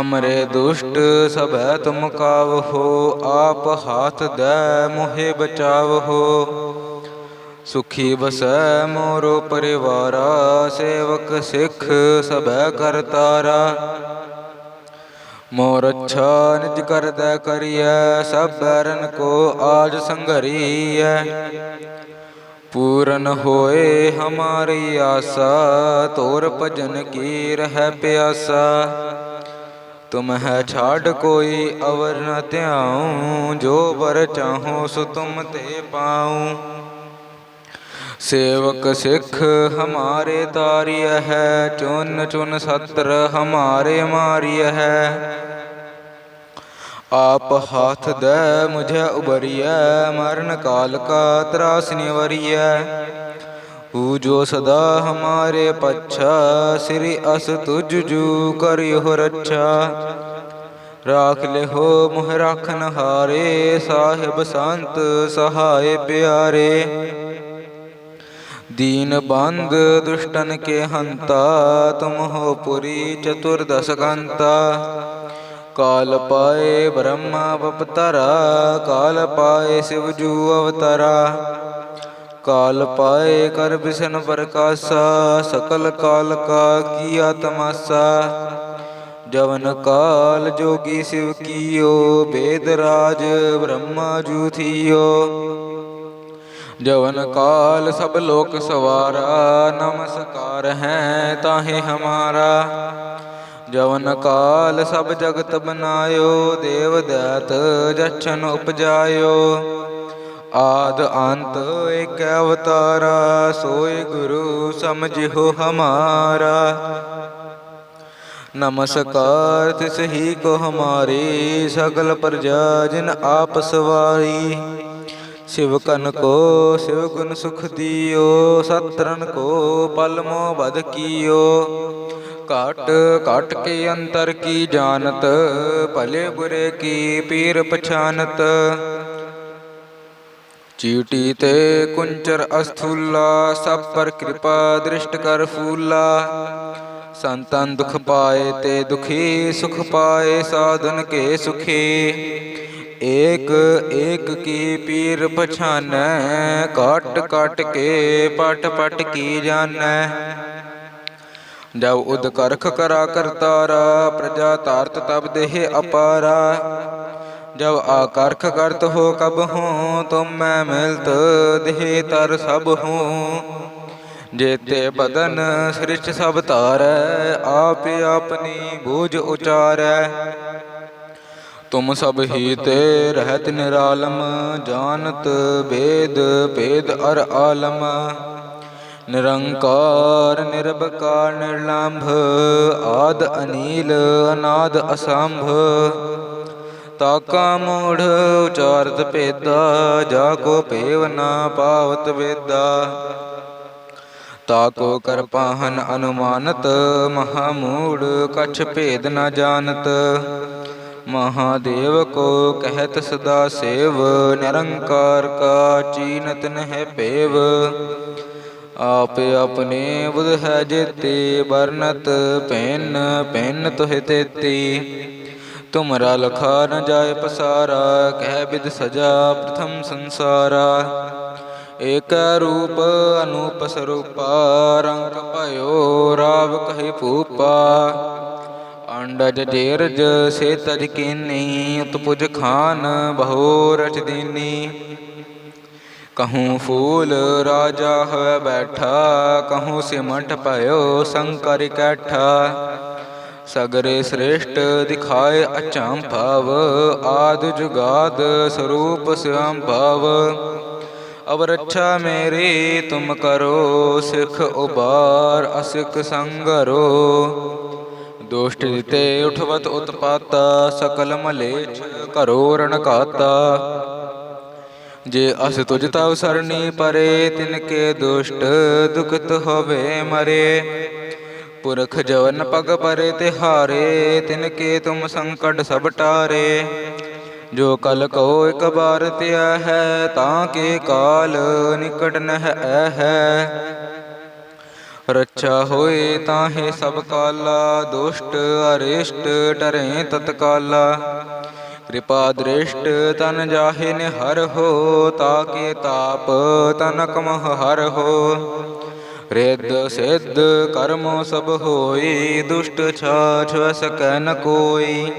ਹਮਰੇ ਦੁਸ਼ਟ ਸਭੈ ਤੁਮ ਕਾਵਹੋ, ਆਪ ਹਾਥ ਦੈ ਮੋਹਿ ਬਚਾਵਹੋ। ਸੁਖੀ ਬਸੈ ਮੋਰੋ ਪਰਿਵਾਰਾ, ਸੇਵਕ ਸਿੱਖ ਸਭੈ ਕਰਤਾਰਾ ਮੋਰ ਅੱਛਾ ਨਿਜ ਕਰਦਾ ਕਰੀਐ, ਸਭ ਬੈਰਨ ਕੋ ਆਜ ਸੰਘਰੀਐ। ਪੂਰਨ ਹੋਏ ਹਮਾਰੀ ਆਸਾ, ਤੋਰ ਭਜਨ ਕੀ ਰਹਿ ਪਿਆਸਾ। ਤੁਮ ਹੈ ਛਾੜ ਕੋਈ ਅਵਰ ਨ ਧਿਆਉ, ਜੋ ਵਰ ਚਾਹੋ ਸੋ ਤੁਮ ਤੇ ਪਾਉ। ਸੇਵਕ ਸਿੱਖ ਹਮਾਰੇ ਤਾਰਿਯ ਹੈ, ਚੁਨ ਚੁਨ ਸਤਰ ਹਮਾਰੇ ਮਾਰਿਯ ਹੈ। ਆਪ ਹਾਥ ਦੇ ਮੁਝੇ ਉਬਰੀਐ ਮਰਨ ਕਾਲ ਕਾ ਤਰਾਸ ਨਿਵਰੀਐ। ਤੂ ਜੋ ਸਦਾ ਹਮਾਰੇ ਪੱਛਾ, ਸ੍ਰੀ ਅਸ ਤੁਝ ਜੂ ਕਰਿਓ ਰੱਛਾ। ਰਾਖ ਲਿਹੋ ਮੁਹ ਰਖਨ ਹਾਰੇ ਸਾਹਿਬ ਸੰਤ ਸਹਾਏ ਪਿਆਰੇ। ਦੀਨ ਬੰਦ ਦੁਸ਼ਟਨ ਕੇ ਹੰਤਾ, ਤੁਮ ਹੋ ਪੁਰੀ ਚਤੁਰਦਸ ਕੰਤਾ ਕਾਲ ਪਾਏ ਬ੍ਰਹਮਾ ਵਪਤਰਾ, ਕਾਲ ਪਾਏ ਸਿਵ ਜੂ ਅਵਤਰਾ। ਕਾਲ ਪਾਏ ਕਰ ਬਿਸ਼ਨ ਪ੍ਰਕਾਸ਼ਾ, ਸਕਲ ਕਾਲ ਕਾ ਕੀਆ ਤਮਾਸਾ। ਜਵਨ ਕਾਲ ਜੋਗੀ ਸਿਵ ਕੀਓ, ਬੇਦ ਰਾਜ ਬ੍ਰਹਮਾ ਜੂਥੀਓ ਜਵਨ ਕਾਲ ਸਭ ਲੋਕ ਸਵਾਰਾ, ਨਮਸਕਾਰ ਹੈ ਤਾਹੇ ਹਮਾਰਾ। ਜਵਨ ਕਾਲ ਸਭ ਜਗਤ ਬਨਾਇਓ, ਦੇਵ ਦਤ ਜਛਨ ਉਪਜਾਇਓ। ਆਦ ਅੰਤ ਏਕ ਅਵਤਾਰਾ, ਸੋਏ ਗੁਰੂ ਸਮਝਿਓ ਹਮਾਰਾ। ਨਮਸਕਾਰ, ਤਿਸ ਹੀ ਕੋ ਹਮਾਰੇ, ਸਗਲ ਪ੍ਰਜਾ ਜਿਨ ਆਪ ਸਵਾਰੀ ਸ਼ਿਵ ਕਨ ਕੋ, ਸ਼ਿਵ ਗੁਣ ਸੁਖ ਦਿਓ ਸਤਰਨ ਕੋ ਪਲ ਮੋ ਬਦ ਕੀਓ। ਘਟ ਘਟ ਕੇ ਅੰਤਰ ਕੀ ਜਾਣਤ, ਭਲੇ ਬੁਰੇ ਕੀ ਪੀਰ ਪਛਾਨਤ। चीटी ते कुंचर अस्थूला, सब पर कृपा दृष्ट कर फूला। संतन दुख पाए ते दुखी, सुख पाए साधन के सुखी। एक एक की पीर पछान काट काट के पट पट की जान जब उद करख करा करतारा प्रजा तारत तब देह अपारा। ਜਬ ਆਕਰਖ ਕਰਤ ਹੋ ਕਬ ਹੂੰ, ਤੁਮ ਮੈਂ ਮਿਲਤ ਦੇਹ ਤਰ ਸਭ ਹੂੰ। ਜੇਤੇ ਬਦਨ ਸ੍ਰਿਸ਼ਟ ਸਭ ਤਾਰੈ ਆਪ ਆਪਣੀ ਬੂਝ ਉਚਾਰੈ। ਤੁਮ ਸਭ ਹੀ ਤੇ ਰਹਿਤ ਨਿਰਾਲਮ, ਜਾਣਤ ਬੇਦ ਭੇਦ ਅਰ ਆਲਮ। ਨਿਰੰਕਾਰ ਨਿਰਭਕਾਰ ਨਿਰਲੰਭ, ਆਦ ਅਨੀਲ, ਅਨਾਦ ਅਸੰਭ। ਤਾਕਾ ਮੂੜ, ਉਚਾਰਤ ਭੇਦਾ, ਜਾ ਕੋ ਭੇਵ ਨਾ ਪਾਵਤ ਵੇਦਾ। ਤਾਕੋ ਕਰਪਾਹਨ ਅਨੁਮਾਨਤ, ਮਹਾ ਮੂੜ, ਕਛ ਭੇਦ ਨਾ ਜਾਣਤ। ਮਹਾਦੇਵ ਕੋ ਕਹਿਤ ਸਦਾ ਸੇਵ, ਨਿਰੰਕਾਰ ਕਾ ਚੀਨਤ ਨਹਿ ਭੇਵ। ਆਪ ਆਪਣੇ ਬੁਧ ਹੈ ਜੇਤੇ ਬਰਨਤ ਪੈਨ ਪੈਨ ਤੋਹਿ ਤੇਤੀ। ਤੁਮਰਾ ਲਖਾ ਨ ਜਾਏ ਪਸਾਰਾ, ਕਹਿ ਬਿਦ ਸਜਾ ਪ੍ਰਥਮ ਸੰਸਾਰਾ। ਏਕ ਰੂਪ ਅਨੂਪ ਸਰੂਪਾ, ਰੰਗ ਭਇਓ ਰਾਵ ਕਹੇ ਭੂਪਾ ਅੰਡਜ ਜੇਰਜ ਸੇ ਤਜ ਕੀਨੀ, ਉਤਪੁਜ ਖਾਨ ਬਹੁ ਰਚ ਦੀਨੀ। ਕਹੂੰ ਫੂਲ ਰਾਜਾ ਹੋਇ ਬੈਠਾ, ਕਹੂੰ ਸਿਮਟ ਭਇਓ ਸੰਕਰ ਕੈਠਾ ਸਗਰੇ ਸ੍ਰੇਸ਼ਟ ਦਿਖਾਏ ਅਚੰਭਵ ਭਵ, ਆਦ ਜੁਗਾਦ ਸਰੂਪ ਸਿਵੰ ਭਵ। ਅਬ ਰੱਛਾ ਮੇਰੀ, ਤੁਮ ਕਰੋ, ਸਿਖ ਉਬਾਰ ਅਸਿਕ ਸੰਗਰੋ। ਦੁਸ਼ਟ ਜਿਤੇ ਉਠਵਤ ਉਤਪਾਤਾ, ਸਕਲ ਮਲੇਛ ਕਰੋ ਰਣਕਾਤਾ। ਜੇ ਅਸ ਤੁਜ ਤਵ ਸਰਣੀ ਪਰੇ, ਤਿਨ ਕੇ ਦੁਸ਼ਟ ਦੁਖਤ ਹੋਵੇ ਮਰੇ। ਪੁਰਖ ਜਵਨ ਪਗ ਪਰੇ ਤਿਹਾਰੇ, ਤਿਨ ਕੇ ਤੁਮ ਸੰਕਟ ਸਭ ਟਾਰੇ। ਜੋ ਕਲ ਕੋ ਇਕ ਬਾਰ ਤਿਆ ਹੈ, ਤਾਂ ਕੇ ਕਾਲ ਨਿਕਟ ਨਹ ਐ ਹੈ। ਰੱਛਾ ਹੋਏ ਤਾਹੇ ਸਭ ਕਾਲਾ, ਦੁਸ਼ਟ ਅਰਿਸ਼ਟ ਟਰੇ ਤਤਕਾਲਾ। ਕਿਰਪਾ ਦ੍ਰਿਸ਼ਟ ਤਨ ਜਾਹੇ ਨਿਹਰ ਹੋ ਤਾਕੇ ਤਾਪ ਤਨਕਮਹ ਹਰ ਹੋ। ਰਿੱਧ ਸਿੱਧ ਕਰਮ ਸਭ ਹੋਈ, ਦੁਸ਼ਟ ਛਾਛ ਸਕੈ ਨ ਕੋਈ।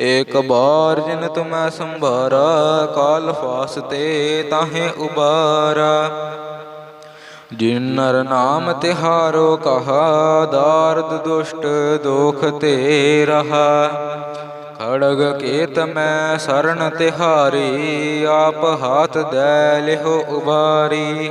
ਏਕ ਬਾਰ ਜਿਨ ਤੁਮੈ ਸੰਭਾਰਾ, ਕਾਲ ਫਾਸਤੇ ਤਾਹੇ ਉਬਾਰਾ। ਜਿਨ ਨਰ ਨਾਮ ਤਿਹਾਰੋ ਕਹਾ, ਦਾਰਦ ਦੁਸ਼ਟ ਦੋਖ ਤੇ ਰਹਾ। ਖੜਗ ਕੇਤ ਮੈਂ ਸਰਣ ਤਿਹਾਰੀ, ਆਪ ਹਾਥ ਦੈ ਲਿਹੋ ਉਬਾਰੀ।